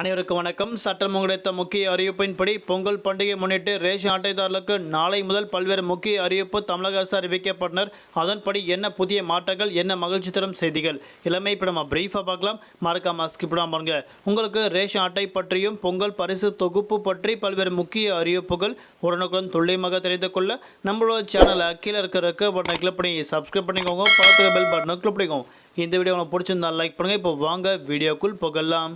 அனைவருக்கும் வணக்கம். சட்டம் கிடைத்த முக்கிய அறிவிப்பின்படி பொங்கல் பண்டிகை முன்னிட்டு ரேஷன் அட்டைதாரர்களுக்கு நாளை முதல் பல்வேறு முக்கிய அறிவிப்பு தமிழக அரசு அறிவிக்கப்பட்டனர். அதன்படி என்ன புதிய மாற்றங்கள் என்ன மகிழ்ச்சி தரும் செய்திகள் இளமை இப்போ நம்ம பிரீஃபாக பார்க்கலாம். மறக்காம ஸ்கிப்டாக பாருங்க. உங்களுக்கு ரேஷன் அட்டை பற்றியும் பொங்கல் பரிசு தொகுப்பு பற்றி பல்வேறு முக்கிய அறிவிப்புகள் உடனுக்குடன் துல்லியமாக தெரிந்து கொள்ள நம்மளோட சேனலை கீழே இருக்கிற ரெக்க பட்டனை கிளிக் பண்ணி சப்ஸ்கிரைப் பண்ணிக்கோங்க. பக்கத்தில் பெல் பட்டனை கிளிக் பண்ணிக்கோங்க. இந்த வீடியோ உங்களுக்கு பிடிச்சிருந்தா லைக் பண்ணுங்கள் இப்போ வாங்க வீடியோக்குள் புகழலாம்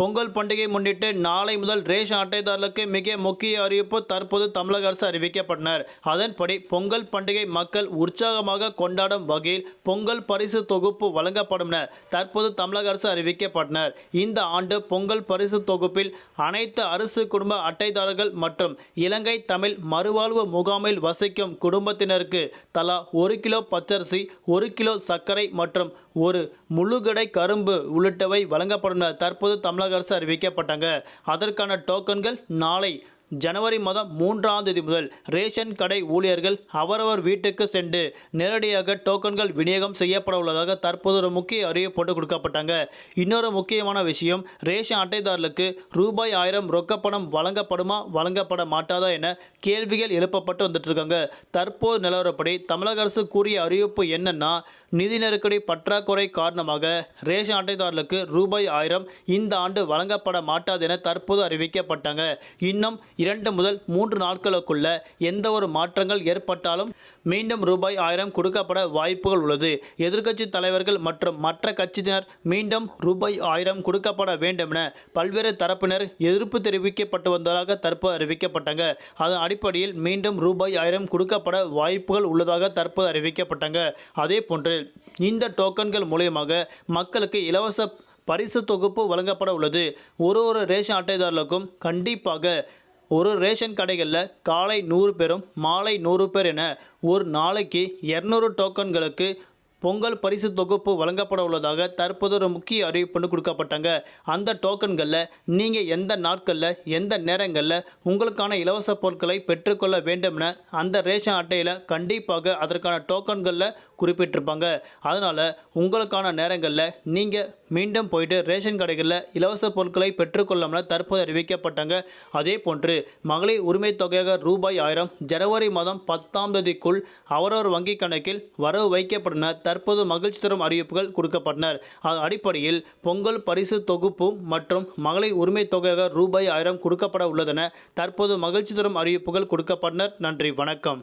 பொங்கல் பண்டிகை முன்னிட்டு நாளை முதல் ரேஷன் அட்டைதாரர்களுக்கு மிக முக்கிய அறிவிப்பு தற்போது தமிழக அரசு அறிவிக்கப்பட்டனர். அதன்படி பொங்கல் பண்டிகை மக்கள் உற்சாகமாக கொண்டாடும் வகையில் பொங்கல் பரிசு தொகுப்பு வழங்கப்படும் என தற்போது தமிழக அரசு அறிவிக்கப்பட்டனர். இந்த ஆண்டு பொங்கல் பரிசு தொகுப்பில் அனைத்து அரசு குடும்ப அட்டைதாரர்கள் மற்றும் இலங்கை தமிழ் மறுவாழ்வு முகாமில் வசிக்கும் குடும்பத்தினருக்கு தலா ஒரு கிலோ பச்சரிசி ஒரு கிலோ சர்க்கரை மற்றும் ஒரு முழுகடை கரும்பு உள்ளிட்டவை வழங்கப்படும் தற்போது தமிழக அரசு அறிவிக்கப்பட்டாங்க. அதற்கான டோக்கன்கள் நாளை ஜனவரி மாதம் மூன்றாம் தேதி முதல் ரேஷன் கடை ஊழியர்கள் அவரவர் வீட்டுக்கு சென்று நேரடியாக டோக்கன்கள் விநியோகம் செய்யப்பட உள்ளதாக தற்போது ஒரு முக்கிய அறிவிப்பு போட்டு கொடுக்கப்பட்டாங்க. இன்னொரு முக்கியமான விஷயம் ரேஷன் அட்டைதாரர்களுக்கு ரூபாய் ஆயிரம் ரொக்கப்பணம் வழங்கப்படுமா வழங்கப்பட மாட்டாதா என கேள்விகள் எழுப்பப்பட்டு வந்துட்டு இருக்காங்க தற்போது நிலவரப்படி தமிழக அரசு கூறிய அறிவிப்பு என்னன்னா நிதி நெருக்கடி பற்றாக்குறை காரணமாக ரேஷன் அட்டைதாரர்களுக்கு ரூபாய் ஆயிரம் இந்த ஆண்டு வழங்கப்பட மாட்டாது என தற்போது அறிவிக்கப்பட்டாங்க. இன்னும் இரண்டு முதல் மூன்று நாட்களுக்குள்ள எந்த ஒரு மாற்றங்கள் ஏற்பட்டாலும் மீண்டும் ரூபாய் ஆயிரம் கொடுக்கப்பட வாய்ப்புகள் உள்ளது. எதிர்க்கட்சி தலைவர்கள் மற்றும் மற்ற கட்சியினர் மீண்டும் ரூபாய் ஆயிரம் கொடுக்கப்பட வேண்டும் என பல்வேறு தரப்பினர் எதிர்ப்பு தெரிவிக்கப்பட்டு வந்ததாக தற்போது அறிவிக்கப்பட்டாங்க. அதன் அடிப்படையில் மீண்டும் ரூபாய் ஆயிரம் கொடுக்கப்பட வாய்ப்புகள் உள்ளதாக தற்போது அறிவிக்கப்பட்டாங்க. அதே போன்று இந்த டோக்கன்கள் மூலியமாக மக்களுக்கு இலவச பரிசு தொகுப்பு வழங்கப்பட உள்ளது. ஒரு ஒரு ரேஷன் அட்டைதாரர்களுக்கும் கண்டிப்பாக ஒரு ரேஷன் கடைகளில் காலை நூறு பேரும் மாலை நூறு பேர் என ஒரு நாளைக்கு இரநூறு டோக்கன்களுக்கு பொங்கல் பரிசு தொகுப்பு வழங்கப்பட உள்ளதாக தற்போது ஒரு முக்கிய அறிவிப்பு கொடுக்கப்பட்டாங்க. அந்த டோக்கன்களில் நீங்கள் எந்த நாட்களில் எந்த நேரங்களில் உங்களுக்கான இலவச பொருட்களை பெற்றுக்கொள்ள வேண்டும் என அந்த ரேஷன் அட்டையில் கண்டிப்பாக அதற்கான டோக்கன்களில் குறிப்பிட்டிருப்பாங்க. அதனால் உங்களுக்கான நேரங்களில் நீங்கள் மீண்டும் போயிட்டு ரேஷன் கடைகளில் இலவச பொருட்களை பெற்றுக்கொள்ளாமல் தற்போது அறிவிக்கப்பட்டாங்க. அதே போன்று மகளிர் உரிமை தொகையாக ரூபாய் ஆயிரம் ஜனவரி மாதம் பத்தாம் தேதிக்குள் அவரவர் வங்கி கணக்கில் வரவு வைக்கப்பட்டன. தற்போது மகிழ்ச்சி தரும் அறிவிப்புகள் கொடுக்கப்பட்டனர். அதன் அடிப்படையில் பொங்கல் பரிசு தொகுப்பு மற்றும் மகளிர் உரிமை தொகையாக ரூபாய் ஆயிரம் கொடுக்கப்பட உள்ளதென தற்போது மகிழ்ச்சி தரும் அறிவிப்புகள் கொடுக்கப்பட்டனர். நன்றி வணக்கம்.